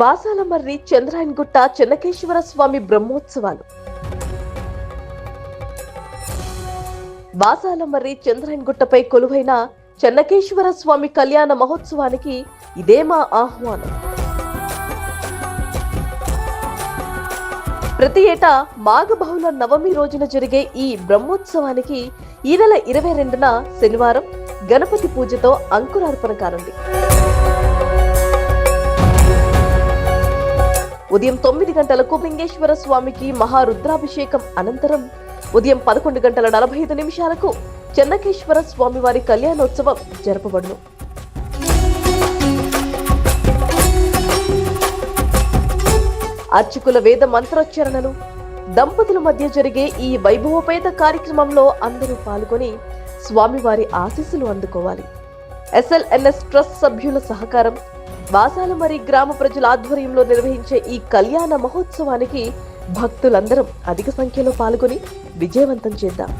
వాసాలమర్రి చంద్రాయన్గుట్ట చెన్నకేశ్వర స్వామి బ్రహ్మోత్సవాలు. వాసాలమర్రి చంద్రాయన్గుట్టపై కొలువైన చెన్నకేశ్వర స్వామి కళ్యాణ మహోత్సవానికి ఇదే మా ఆహ్వానం. ప్రతి ఏటా మాఘబహుళ నవమి రోజున జరిగే ఈ బ్రహ్మోత్సవానికి ఈ నెల ఇరవై రెండున శనివారం గణపతి పూజతో అంకురార్పణ కానుంది. ఉదయం తొమ్మిది గంటలకు లింగేశ్వర స్వామికి మహారుద్రాభిషేకం అనంతరం. ఉదయం పదకొండు గంటల నలభై ఐదు నిమిషాలకు చెన్నకేశ్వర స్వామివారి కళ్యాణోత్సవం జరపబడును. అర్చకుల వేద మంత్రోచ్చరణలు దంపతుల మధ్య జరిగే ఈ వైభవపేత కార్యక్రమంలో అందరూ పాల్గొని స్వామివారి ఆశీస్సులు అందుకోవాలి. ఎస్ఎల్ఎన్ఎస్ ట్రస్ట్ సభ్యుల సహకారం వాసాలమరి గ్రామ ప్రజల ఆధ్వర్యంలో నిర్వహించే ఈ కళ్యాణ మహోత్సవానికి భక్తులందరం అధిక సంఖ్యలో పాల్గొని విజయవంతం చేద్దాం.